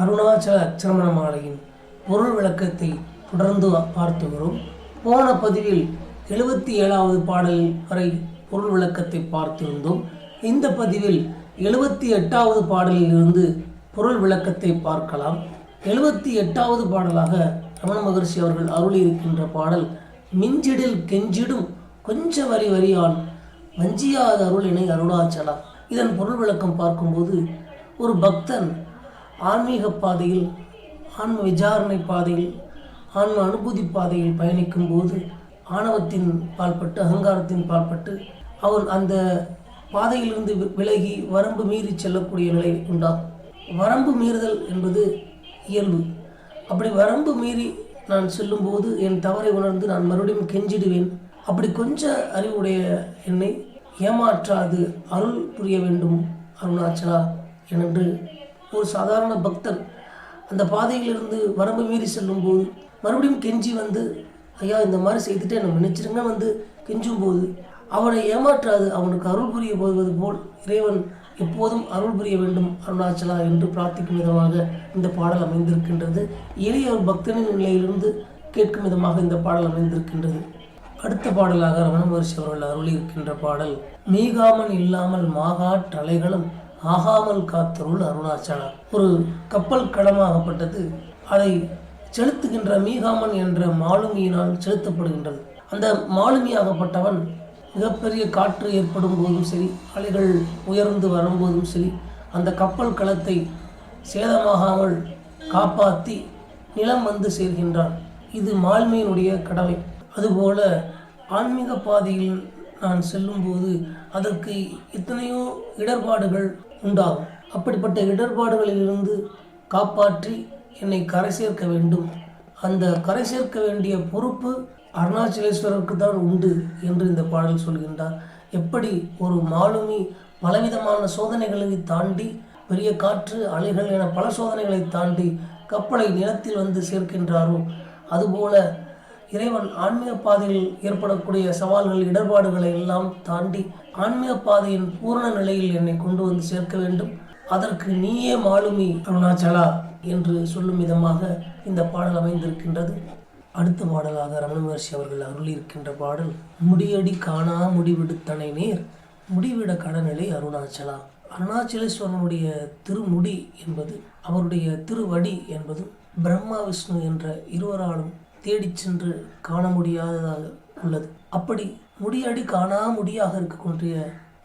அருணாச்சல அச்சரமண மாலையின் பொருள் விளக்கத்தை தொடர்ந்து பார்த்து வரும். போன பதிவில் எழுபத்தி ஏழாவது பாடல் வரை பொருள் விளக்கத்தை பார்த்திருந்தோம். இந்த பதிவில் எழுபத்தி எட்டாவது பாடலிலிருந்து பொருள் விளக்கத்தை பார்க்கலாம். எழுபத்தி எட்டாவது பாடலாக ரமண மகர்ஷி அவர்கள் அருளி இருக்கின்ற பாடல் மிஞ்சிடில் கெஞ்சிடும் கொஞ்ச வரி வரியால் வஞ்சியாத அருளினை அருணாச்சலா இதன் பொருள் விளக்கம் பார்க்கும்போது ஒரு பக்தன் ஆன்மீக பாதையில் ஆன்ம விசாரணை பாதையில் ஆன்ம அனுபூதி பாதையில் பயணிக்கும் போது ஆணவத்தின் பால்பட்டு அகங்காரத்தின் பால்பட்டு அவன் அந்த பாதையிலிருந்து விலகி வரம்பு மீறி செல்லக்கூடிய நிலை உண்டாகும். வரம்பு மீறுதல் என்பது இயல்பு. அப்படி வரம்பு மீறி நான் செல்லும்போது என் தவறை உணர்ந்து நான் மறுபடியும் கெஞ்சிடுவேன். அப்படி கொஞ்ச அறிவுடைய என்னை ஏமாற்றாது அருள் புரிய வேண்டும் அருணாச்சலா என்று ஒரு சாதாரண பக்தர் அந்த பாதையிலிருந்து வரம்பு மீறி செல்லும்போது மறுபடியும் கெஞ்சி வந்து ஐயா இந்த மாதிரி செய்துட்டு என்னை நினச்சிருங்க வந்து கெஞ்சும் போது அவனை ஏமாற்றாது அவனுக்கு அருள் புரிய போவது போல் இறைவன் எப்போதும் அருள் புரிய வேண்டும் அருணாச்சலா என்று பிரார்த்திக்கும் விதமாக இந்த பாடல் அமைந்திருக்கின்றது. எளிய ஒரு பக்தனின் நிலையிலிருந்து கேட்கும் விதமாக இந்த பாடல் அமைந்திருக்கின்றது. அடுத்த பாடலாக ரமண மகர்ஷி அவர்கள் அருளியிருக்கின்ற பாடல் மீகாமல் இல்லாமல் மாகாற்றலைகளும் ஆகாமல் காத்தருள் அருணாச்சலா ஒரு கப்பல் கடமாகப்பட்டது. அதை செலுத்துகின்ற மீகாமன் என்ற மாலுமியினால் செலுத்தப்படுகின்றது. அந்த மாலுமியாகப்பட்டவன் மிகப்பெரிய காற்று ஏற்படும் போதும் சரி அலைகள் உயர்ந்து வரும்போதும் சரி அந்த கப்பல் களத்தை சேதமாகாமல் காப்பாற்றி நிலம் வந்து சேர்கின்றான். இது மாலுமியினுடைய கடமை. அதுபோல ஆன்மீக பாதையில் நான் செல்லும்போது அதற்கு எத்தனையோ இடர்பாடுகள் உண்டாகும். அப்படிப்பட்ட இடர்பாடுகளிலிருந்து காப்பாற்றி என்னை கரை சேர்க்க வேண்டும். அந்த கரை சேர்க்க வேண்டிய பொறுப்பு அருணாச்சலேஸ்வரருக்கு தான் உண்டு என்று இந்த பாடல் சொல்கின்றார். எப்படி ஒரு மாலுமி பலவிதமான சோதனைகளை தாண்டி பெரிய காற்று அலைகள் என பல சோதனைகளை தாண்டி கப்பலை நிலத்தில் வந்து சேர்க்கின்றாரோ அதுபோல இறைவன் ஆன்மீக பாதையில் ஏற்படக்கூடிய சவால்கள் இடர்பாடுகளை எல்லாம் தாண்டி ஆன்மீக பாதையின் பூரண நிலையில் என்னை கொண்டு வந்து சேர்க்க வேண்டும். அதற்கு நீயே மாலுமி அருணாச்சலா என்று சொல்லும் விதமாக இந்த பாடல் அமைந்திருக்கின்றது. அடுத்த பாடலாக ரமண மகர்ஷி அவர்கள் அருளியிருக்கின்ற பாடல் முடியடி காணா முடிவிடுத்தனை நேர் முடிவிட கடநிலை அருணாச்சலா அருணாச்சலேஸ்வரனுடைய திருமுடி என்பது அவருடைய திருவடி என்பது பிரம்மா விஷ்ணு என்ற இருவராலும் தேடிச் சென்று காண முடியாததாக உள்ளது. அப்படி முடியடி காணா முடியாக இருக்கக்கூடிய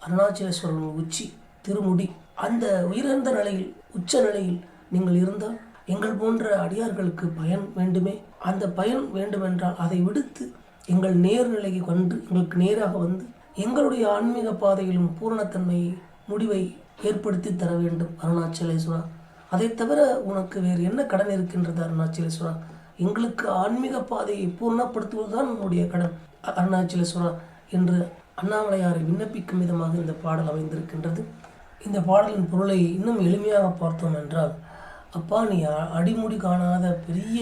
அருணாச்சலேஸ்வரன் உச்சி திருமுடி. அந்த உயர்ந்த நிலையில் உச்ச நிலையில் நீங்கள் இருந்தால் எங்கள் போன்ற அடியார்களுக்கு பயன் வேண்டுமே. அந்த பயன் வேண்டுமென்றால் அதை விடுத்து எங்கள் நேர்நிலைக்கு கொண்டு எங்களுக்கு நேராக வந்து எங்களுடைய ஆன்மீக பாதையிலும் பூரணத்தன்மையை முடிவை ஏற்படுத்தி தர வேண்டும் அருணாச்சலேஸ்வரா. அதை தவிர உனக்கு வேறு என்ன கடன் இருக்கின்றது அருணாச்சலேஸ்வரா? எங்களுக்கு ஆன்மீக பாதையை பூர்ணப்படுத்துவதுதான் உன்னுடைய கடன். அருணாச்சலேஸ்வரா என்று அண்ணாமலையாரை விண்ணப்பிக்கும் விதமாக இந்த பாடல் அமைந்திருக்கின்றது. இந்த பாடலின் பொருளை இன்னும் எளிமையாக பார்த்தோம் என்றால் அப்பா நீ அ- அடிமுடி காணாத பெரிய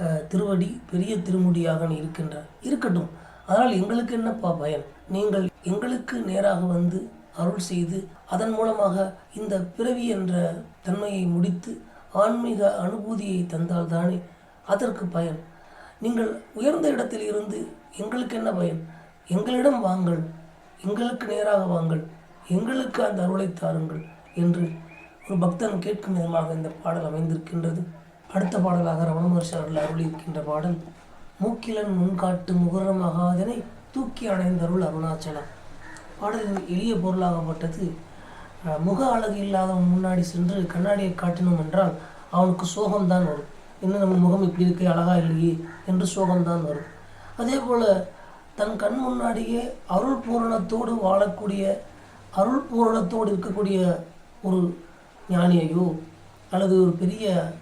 அஹ், திருவடி பெரிய திருமுடியாக நீ இருக்கின்றாய் இருக்கட்டும். அதனால் எங்களுக்கு என்னப்பா பயன்? நீங்கள் எங்களுக்கு நேராக வந்து அருள் செய்து அதன் மூலமாக இந்த பிறவி என்ற தன்மையை முடித்து ஆன்மீக அனுபூதியை தந்தால் தானே அதற்கு பயன். நீங்கள் உயர்ந்த இடத்தில் இருந்து எங்களுக்கு என்ன பயன்? எங்களிடம் வாங்கள். எங்களுக்கு நேராக வாங்கள். எங்களுக்கு அந்த அருளை தாருங்கள் என்று ஒரு பக்தன் கேட்கும் விதமாக இந்த பாடல் அமைந்திருக்கின்றது. அடுத்த பாடலாக ரமண மகர்ஷி அவர்கள் அருளியிருக்கின்ற பாடல் மூக்கிலன் முன்காட்டு முகரமாகாதனை தூக்கி அடைந்த அருள் அருணாச்சலா. பாடலின் எளிய பொருளாகப்பட்டது முக அழகு இல்லாதவன் முன்னாடி சென்று கண்ணாடியை காட்டினோம் என்றால் அவனுக்கு சோகம்தான் வரும். இன்னும் நம்ம முகம் இப்படி இருக்கே அழகா இல்லையே என்று சோகம்தான் வரும். அதே போல் தன் கண் முன்னாடியே அருள் பூரணத்தோடு வாழக்கூடிய அருள் பூரணத்தோடு இருக்கக்கூடிய ஒரு ஞானியையோ அல்லது ஒரு பெரிய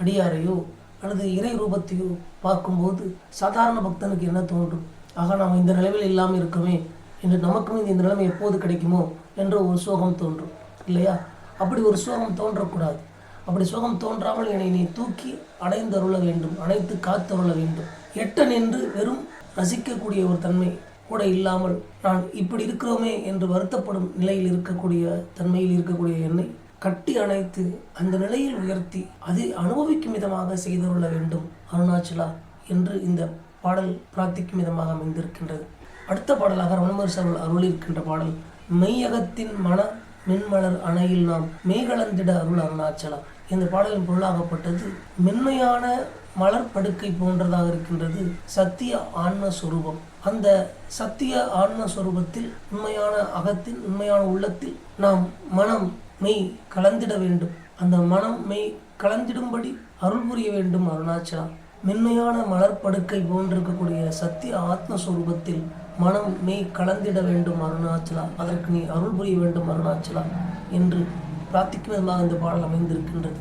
அடியாரையோ அல்லது இறை ரூபத்தையோ பார்க்கும்போது சாதாரண பக்தனுக்கு என்ன தோன்றும்? ஆக நாம் இந்த நிலையில் இல்லாமல் இருக்கமே என்று நமக்கும் இந்த நிலைமை எப்போது கிடைக்குமோ என்ற ஒரு சோகம் தோன்றும் இல்லையா? அப்படி ஒரு சோகம் தோன்றக்கூடாது. அப்படி சுகம் தோன்றாமல் என்னை நீ தூக்கி அடைந்தருள வேண்டும் அடைத்து காத்தருள வேண்டும். எட்ட நின்று வெறும் ரசிக்கக்கூடிய ஒரு தன்மை கூட இல்லாமல் நான் இப்படி இருக்கிறோமே என்று வருத்தப்படும் நிலையில் இருக்கக்கூடிய தன்மையில் இருக்கக்கூடிய என்னை கட்டி அணைத்து அந்த நிலையில் உயர்த்தி அதை அனுபவிக்கும் விதமாக செய்துள்ள வேண்டும் அருணாச்சலா என்று இந்த பாடல் பிரார்த்திக்கும் விதமாக அமைந்திருக்கின்றது. அடுத்த பாடலாக ரமணமர் அவர்கள் அருளிருக்கின்ற பாடல் மெய்யகத்தின் மன மென்மலர் அணையில் நாம் மேகலந்திட அருள் அருணாச்சலா இந்த பாடலின் பொருளாகப்பட்டது மென்மையான மலர் படுக்கை போன்றதாக இருக்கின்றது. சத்திய ஆன்ம அந்த சத்திய ஆன்மஸ்வரூபத்தில் உண்மையான அகத்தில் உண்மையான உள்ளத்தில் நாம் மனம் மெய் கலந்திட வேண்டும். அந்த மனம் மெய் கலந்திடும்படி அருள் புரிய வேண்டும் அருணாச்சலா மென்மையான மலர்ப்படுக்கை போன்றிருக்கக்கூடிய சத்திய ஆத்மஸ்வரூபத்தில் மனம் மெய் கலந்திட வேண்டும் அருணாச்சலா. அதற்கு நீ அருள் புரிய வேண்டும் அருணாச்சலா என்று பிரார்த்திக்கும் விதமாக இந்த பாடல் அமைந்திருக்கின்றது.